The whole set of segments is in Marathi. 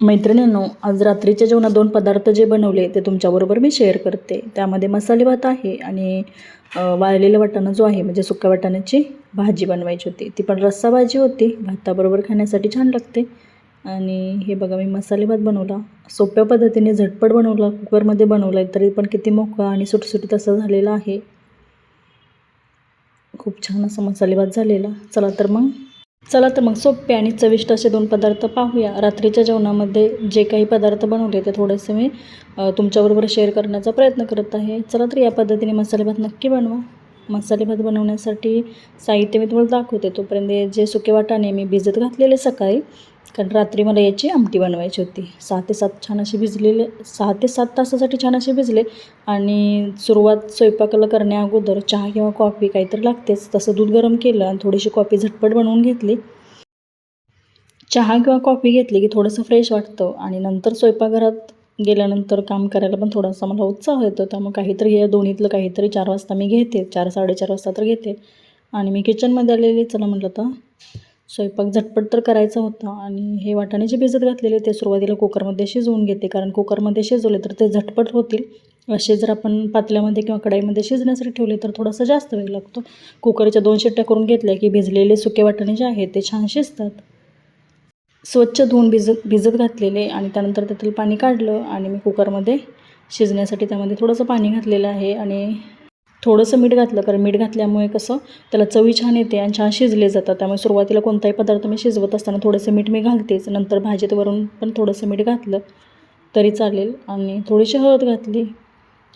मैत्रिणींनो आज रात्रीच्या जेवणात दोन पदार्थ जे बनवले ते तुमच्याबरोबर मी शेअर करते. त्यामध्ये मसाले भात आहे आणि वाळलेला वाळलेलं वाटाणा जो आहे म्हणजे सुक्या वाटाण्याची भाजी बनवायची होती. ती पण रस्सा भाजी होती. भाताबरोबर खाण्यासाठी छान लागते. आणि हे बघा मी मसाले भात बनवला. सोप्या पद्धतीने झटपट बनवला. कुकरमध्ये बनवला आहे तरी पण किती मोकळा आणि सुटसुटीत असा झालेला आहे. खूप छान असा मसाले भात झालेला. चला तर मग चला तर मग सोपे आणि चविष्ट असे दोन पदार्थ पाहूया. रात्रीच्या जेवणामध्ये जे काही पदार्थ बनवले ते थोडेसे मी तुमच्याबरोबर शेअर करण्याचा प्रयत्न करत आहे. चला तर या पद्धतीने मसाले भात नक्की बनवा. मसाले भात बनवण्यासाठी साहित्य मी तुम्हाला दाखवते. तोपर्यंत जे सुके वाटाणे मी भिजत घातलेले सकाळी कारण रात्री मला याची आमटी बनवायची होती. सहा ते सात छान असे भिजलेले सहा ते सात तासासाठी छान असे भिजले आणि सुरुवात स्वयंपाकाला करण्या अगोदर चहा किंवा कॉफी काहीतरी लागतेच. तसं दूध गरम केलं आणि थोडीशी कॉफी झटपट बनवून घेतली. चहा किंवा कॉफी घेतली की थोडंसं फ्रेश वाटतं आणि नंतर स्वयंपाकघरात गेल्यानंतर काम करायला पण थोडासा मला उत्साह येतो. त्यामुळे काहीतरी हे दोन्हीतलं काहीतरी चार वाजता मी घेते. चार साडेचार वाजता तर घेते. आणि मी किचनमध्ये आलेली चला म्हटलं तर स्वयंपाक झटपट तर करायचा होता आणि हे वाटाणे जे भिजत घातलेले ते सुरुवातीला कुकरमध्ये शिजवून घेते. कारण कुकरमध्ये शिजवले तर ते झटपट होतील. असे जर आपण पातल्यामध्ये किंवा कढाईमध्ये शिजण्यासाठी ठेवले तर थोडासा जास्त वेळ लागतो. कुकरच्या दोन शिट्ट्या करून घेतल्या की भिजलेले सुके वाटाणे जे आहेत ते छान शिजतात. स्वच्छ धुवून भिजत भिजत घातलेले आणि त्यानंतर त्यातील पाणी काढलं आणि मी कुकरमध्ये शिजण्यासाठी त्यामध्ये थोडंसं पाणी घातलेलं आहे आणि थोडंसं मीठ घातलं कारण मीठ घातल्यामुळे कसं त्याला चवी छान येते आणि छान शिजले जातात. त्यामुळे सुरुवातीला कोणताही पदार्थ मी शिजवत असताना थोडंसं मीठ मी घालतेच. नंतर भाजीत वरून पण थोडंसं मीठ घातलं तरी चालेल. आणि थोडीशी हळद घातली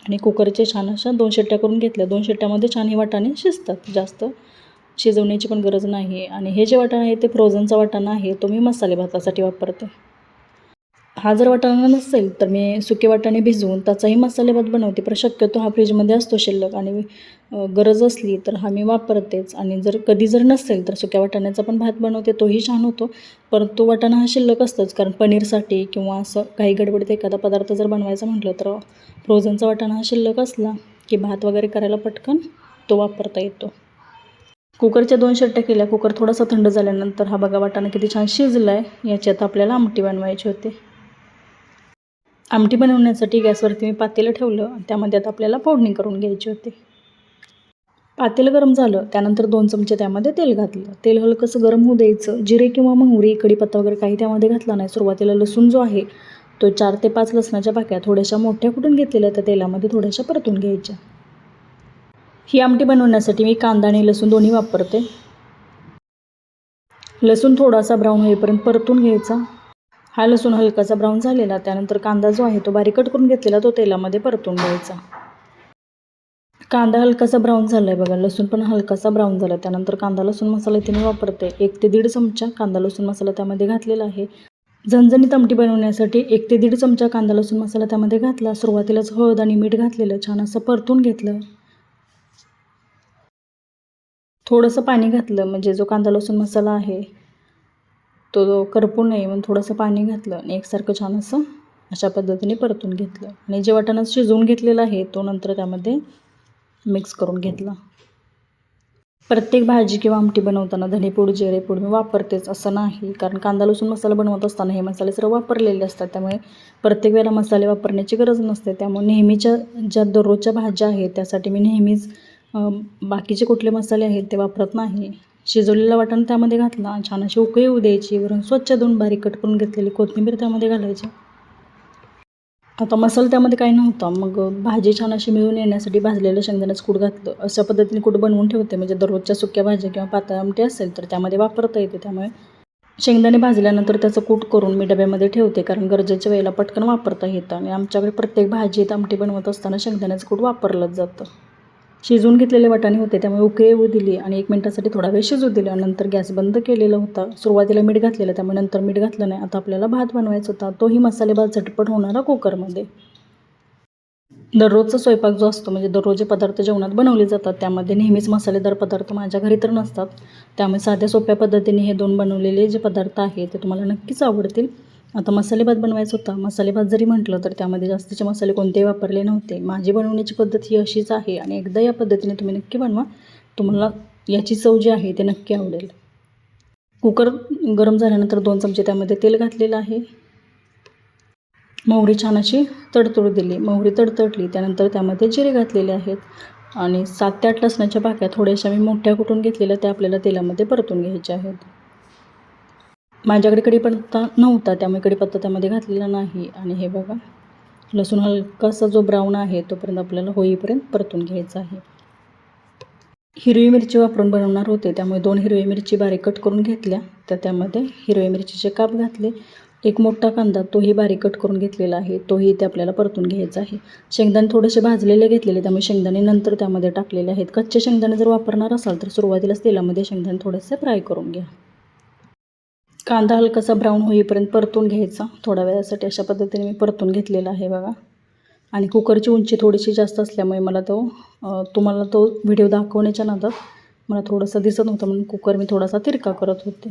आणि कुकरचे छान अशा दोन शिट्ट्या करून घेतल्या. दोन शिट्ट्यामध्ये छान हे वाटाणे शिजतात. जास्त शिजवण्याची पण गरज नाही आहे आणि हे जे वाटाणा आहे ते फ्रोझनचा वाटाणा आहे तो मी मसाले भातासाठी वापरते. हा जर वाटाणा नसेल तर मी सुके वाटाणे भिजवून त्याचाही मसाले भात बनवते. पण शक्यतो हा फ्रीजमध्ये असतो शिल्लक आणि गरज असली तर हा मी वापरतेच. आणि जर कधी जर नसेल तर सुक्या वाटाण्याचा पण भात बनवते तोही छान होतो. परंतु वाटाणा हा शिल्लक असतोच. कारण पनीरसाठी किंवा असं काही गडबडीत एखादा पदार्थ जर बनवायचा म्हटलं तर फ्रोझनचा वाटाणा हा शिल्लक असला की भात वगैरे करायला पटकन तो वापरता येतो. कुकरच्या दोन शिट्ट्या केल्या. कुकर थोडासा थंड झाल्यानंतर हा बघा वाटाणा किती छान शिजला आहे याच्यात आपल्याला आमटी बनवायची होती. आमटी बनवण्यासाठी गॅसवरती मी पातेलं ठेवलं. त्यामध्ये आता आपल्याला फोडणी करून घ्यायची होती. पातेलं गरम झालं. त्यानंतर दोन चमचे त्यामध्ये तेल घातलं. तेल हलकंसं गरम होऊ द्यायचं. जिरे किंवा मोहरी कढीपत्ता वगैरे काही त्यामध्ये घातला नाही. सुरुवातीला लसूण जो आहे तो चार ते पाच लसणाच्या पाक्या थोड्याशा मोठ्या कुठून घेतलेल्या त्या तेलामध्ये थोड्याशा परतून घ्यायच्या. ही आमटी बनवण्यासाठी मी कांदा आणि लसूण दोन्ही वापरते. लसूण थोडासा ब्राऊन होईपर्यंत परतून घ्यायचा. हा लसूण हलकासा ब्राऊन झालेला त्यानंतर कांदा जो आहे तो बारीक कट करून घेतलेला तो तेलामध्ये परतून द्यायचा कांदा हलकासा ब्राऊन झाला आहे बघा लसूण पण हलकासा ब्राऊन झाला. त्यानंतर कांदा लसूण मसाला इथे मी वापरते. एक ते दीड चमचा कांदा लसूण मसाला त्यामध्ये घातलेला आहे. झणझणीत आमटी बनवण्यासाठी एक ते दीड चमचा कांदा लसूण मसाला त्यामध्ये घातला. सुरुवातीलाच हळद आणि मीठ घातलेलं छान असं परतून घेतलं. थोडंसं पाणी घातलं म्हणजे जो कांदा लसूण मसाला आहे तो करपू नये म्हणून थोडंसं पाणी घातलं आणि एकसारखं छान असं अशा पद्धतीने परतून घेतलं. आणि जे वाटाणा शिजवून घेतलेला आहे तो नंतर त्यामध्ये मिक्स करून घेतला. प्रत्येक भाजी किंवा आमटी बनवताना धनेपूड जिरेपूड मी वापरतेच असं नाही. कारण कांदा लसूण मसाला बनवत असताना हे मसाले सर्व वापरलेले असतात. त्यामुळे प्रत्येक वेळेला मसाले वापरण्याची गरज नसते. त्यामुळे नेहमीच्या ज्या दररोजच्या भाज्या आहेत त्यासाठी मी नेहमीच बाकीचे कुठले मसाले आहेत ते वापरत नाही. शिजवलेला वाटण त्यामध्ये घातला छान अशी उकळी येऊ द्यायची. वरून स्वच्छ धुवून बारीक कट करून घेतलेली कोथिंबीर त्यामध्ये घालायची. आता मसाला त्यामध्ये काही नव्हता. मग भाजी छान अशी मिळून येण्यासाठी भाजलेलं शेंगदाण्याचं कूट घातलं. अशा पद्धतीने कूट बनवून ठेवते. म्हणजे दररोजच्या सुक्या भाज्या किंवा पातळ आमटी असेल तर त्यामध्ये वापरता येते. त्यामुळे शेंगदाणे भाजल्यानंतर त्याचं कूट करून मी डब्यामध्ये ठेवते. कारण गरजेच्या वेळेला पटकन वापरता येतं आणि आमच्याकडे प्रत्येक भाजीत आमटी बनवत असताना शेंगदाण्याचं कूट वापरलंच जातं. शिजवून घेतलेले वाटाणे होते त्यामुळे उकळी येऊ दिली आणि एक मिनटासाठी थोडा वेळ शिजू दिला. नंतर गॅस बंद केलेला होता. सुरुवातीला मीठ घातलेलं त्यामुळे नंतर मीठ घातलं नाही. आता आपल्याला भात बनवायचा होता. तोही मसाले भात झटपट होणारा कुकरमध्ये. दररोजचा स्वयंपाक जो असतो म्हणजे दररोज जे पदार्थ जेवणात बनवले जातात त्यामध्ये नेहमीच मसालेदार पदार्थ माझ्या घरी तर नसतात. त्यामुळे साध्या सोप्या पद्धतीने हे दोन बनवलेले जे पदार्थ आहेत ते तुम्हाला नक्कीच आवडतील. आता मसाले भात बनवायचा होता. मसाले भात जरी म्हटलं तर त्यामध्ये जास्तीचे मसाले कोणतेही वापरले नव्हते. माझी बनवण्याची पद्धत ही अशीच आहे आणि एकदा या पद्धतीने तुम्ही नक्की बनवा. तुम्हाला याची चव जी आहे ते नक्की आवडेल. कुकर गरम झाल्यानंतर दोन चमचे त्यामध्ये तेल घातलेलं आहे. मोहरी छान अशी तडतोड दिली. मोहरी तडतडली त्यानंतर त्यामध्ये जिरे घातलेले आहेत आणि सात ते आठ लसणाच्या पाक्या थोड्याशा मी मोठ्या कुटून घेतलेल्या त्या आपल्याला तेलामध्ये परतून घ्यायच्या आहेत. माझ्याकडे कढीपत्ता नव्हता त्यामुळे कढीपत्ता त्यामध्ये घातलेला नाही. आणि हे बघा लसूण हलकासा जो ब्राऊन आहे तोपर्यंत आपल्याला होईपर्यंत परतून घ्यायचा आहे. हिरवी मिरची वापरून बनवणार होते त्यामुळे दोन हिरवी मिरची बारीक कट करून घेतल्या. तर त्यामध्ये हिरव्या मिरचीचे काप घातले. एक मोठा कांदा तोही बारीक कट करून घेतलेला आहे. तोही इथे आपल्याला परतून घ्यायचा आहे. शेंगदाणे थोडेसे भाजलेले घेतलेले त्यामुळे शेंगदाणे नंतर त्यामध्ये टाकलेले आहेत. कच्चे शेंगदाणे जर वापरणार असाल तर सुरुवातीलाच तेलामध्ये शेंगदाणे थोडेसे फ्राय करून घ्या. कांदा हलकासा ब्राऊन होईपर्यंत परतून घ्यायचा. थोड्या वेळासाठी अशा पद्धतीने मी परतून घेतलेला आहे बघा. आणि कुकरची उंची थोडीशी जास्त असल्यामुळे मला तो तुम्हाला तो व्हिडिओ दाखवण्याच्या नादात मला थोडंसं दिसत नव्हतं म्हणून कुकर मी थोडासा तिरका करत होते.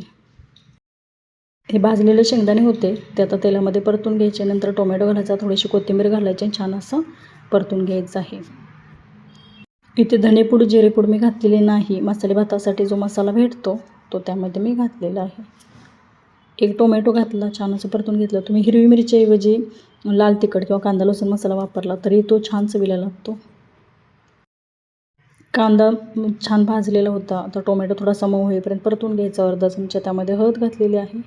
हे भाजलेले शेंगदाणे होते ते आता तेलामध्ये परतून घ्यायचे. नंतर टोमॅटो घालायचा थोडीशी कोथिंबीर घालायची छान असं परतून घ्यायचं आहे. इथे धनेपूड जिरेपूड मी घातलेली नाही. मसाले भातासाठी जो मसाला भेटतो तो त्यामध्ये मी घातलेला आहे. एक टोमॅटो घातला छान असं परतून घेतलं. तुम्ही हिरवी मिरच्याऐवजी लाल तिखट किंवा कांदा लसूण मसाला वापरला तरी तो छान चवीला लागतो. कांदा छान भाजलेला होता. आता टोमॅटो थोडासा मऊ होईपर्यंत परतून घ्यायचा अर्धा चमचा. त्यामध्ये हळद घातलेली आहे.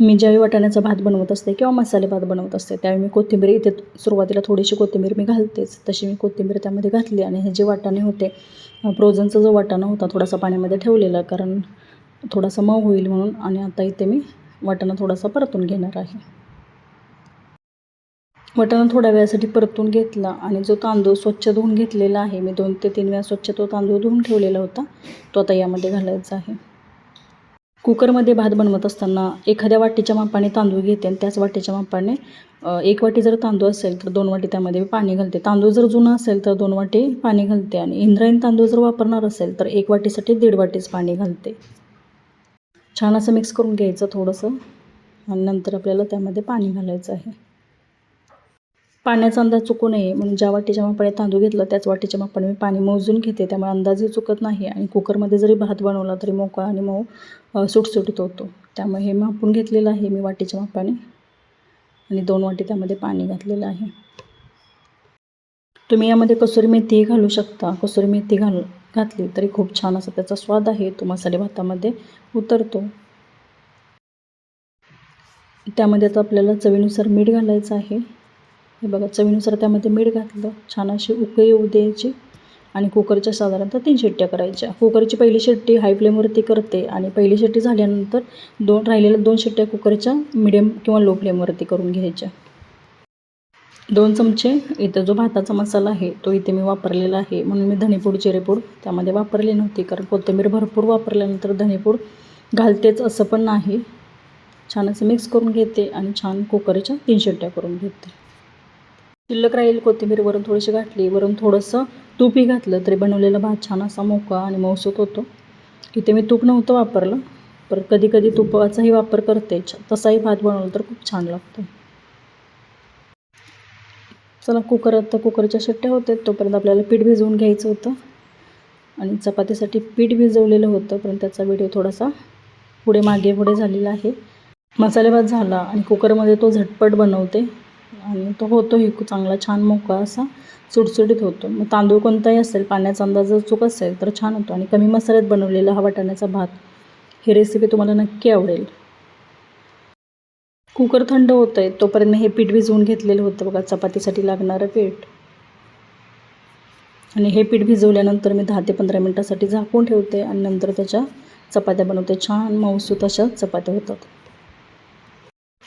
मी ज्यावेळी वाटाण्याचा भात बनवत असते किंवा मसाले भात बनवत असते त्यावेळी मी कोथिंबीर इथे सुरुवातीला थोडीशी कोथिंबीर मी घालतेच. तशी मी कोथिंबीर त्यामध्ये घातली आणि हे जे वाटाणे होते फ्रोझनचा जो वाटाणा होता थोडासा पाण्यामध्ये ठेवलेला कारण थोडासा मऊ होईल म्हणून आणि आता इथे मी वाटाणा थोडासा परतून घेणार आहे. वाटाणा थोड्या वेळासाठी परतून घेतला आणि जो तांदूळ स्वच्छ धुवून घेतलेला आहे मी दोन ते तीन वेळा स्वच्छ तो तांदूळ धुवून ठेवलेला होता तो आता यामध्ये घालायचा आहे. कुकरमध्ये भात बनवत असताना एखाद्या वाटीच्या मापाने तांदूळ घेते आणि त्याच वाटीच्या मापाने एक वाटी जर तांदूळ असेल तर दोन वाटी त्यामध्ये पाणी घालते. तांदूळ जर जुना असेल तर दोन वाटी पाणी घालते आणि इंद्रायणी तांदूळ जर वापरणार असेल तर एक वाटीसाठी दीड वाटीच पाणी घालते. छान असं मिक्स करून घ्यायचं थोडंसं आणि नंतर आपल्याला त्यामध्ये पाणी घालायचं आहे. पाण्याचा अंदाज चुकू नये. म्हणून ज्या वाटीच्या मापाने तांदूळ घेतला त्याच वाटीच्या मापाने मी पाणी मोजून घेते. त्यामुळे अंदाजही चुकत नाही आणि कुकरमध्ये जरी भात बनवला तरी मोकळा आणि मऊ सुटसुटीत होतो. त्यामुळे हे मापून घेतलेलं आहे मी वाटीच्या मापाने आणि दोन वाटी त्यामध्ये पाणी घातलेलं आहे. तुम्ही यामध्ये कसुरी मेथी घालू शकता. कसुरी मेथी घाल घातली तरी खूप छान असा त्याचा स्वाद आहे. तो मसाले भातामध्ये उतरतो. त्यामध्ये आता आपल्याला चवीनुसार मीठ घालायचं आहे. हे बघा चवीनुसार त्यामध्ये मीठ घातलं. छान अशी उकळी येऊ द्यायची. आणि कुकरच्या साधारणतः तीन शिट्ट्या करायच्या. कुकरची पहिली शिट्टी हाय फ्लेमवरती करते आणि पहिली शिट्टी झाल्यानंतर दोन राहिलेल्या दोन शिट्ट्या कुकरच्या मिडियम किंवा लो फ्लेमवरती करून घ्यायच्या. दोन चमचे इथं जो भाताचा मसाला आहे तो इथे मी वापरलेला आहे. म्हणून मी धनेपूड चिरेपूड त्यामध्ये वापरली नव्हती. कारण कोथिंबीर भरपूर वापरल्यानंतर धनेपूड घालतेच असं पण नाही. छान असं मिक्स करून घेते आणि छान कुकरच्या तीन शिट्ट्या करून घेते. शिल्लक राहील कोथिंबीर वरून थोडीशी घातली. वरून थोडंसं तूपही घातलं तरी बनवलेला भात छान असा मोका आणि मौसूत होतो. इथे मी तूप नव्हतं वापरलं पर कधी कधी तुपाचाही वापर करते. तसाही भात बनवला तर खूप छान लागतो. चला कुकर आता कुकरच्या शिट्ट्या होते तोपर्यंत आपल्याला पीठ भिजवून घ्यायचं होतं. आणि चपातीसाठी पीठ भिजवलेलं होतं पण त्याचा व्हिडिओ थोडासा पुढे मागे पुढे झालेला आहे. मसालेभात झाला आणि कुकरमध्ये तो झटपट बनवते. आणि तो होतोही चांगला छान मोकळा असा सुटसुटीत होतो. मग तांदूळ कोणताही असेल पाण्याचा अंदाज जर चूक असेल तर छान होतो. आणि कमी मसाल्यात बनवलेला हा वाटाण्याचा भात ही रेसिपी तुम्हाला नक्की आवडेल. कुकर थंड होत आहे तोपर्यंत हे पीठ भिजवून घेतलेलं होतं बघा चपातीसाठी लागणारं पीठ. आणि हे पीठ भिजवल्यानंतर मी दहा ते पंधरा मिनटासाठी झाकून ठेवते आणि नंतर त्याच्या चपात्या बनवते. छान मऊसूत अशा चपात्या होतात.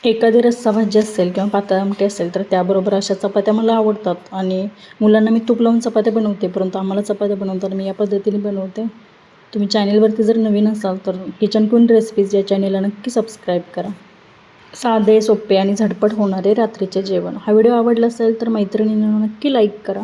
एखादी रस्सा भाजी असेल किंवा पातळ आमटी असेल तर त्याबरोबर अशा चपात्या मला आवडतात. आणि मुलांना मी तूप लावून चपात्या बनवते परंतु आम्हाला चपात्या बनवताना मी या पद्धतीने बनवते. तुम्ही चॅनेलवरती जर नवीन असाल तर किचन क्वीन रेसिपीज या चॅनेलला नक्की सबस्क्राईब करा. साधे सोपे आणि झटपट होणारे रात्रीचे जेवण. हा व्हिडिओ आवडला असेल तर मैत्रिणींना नक्की लाईक करा.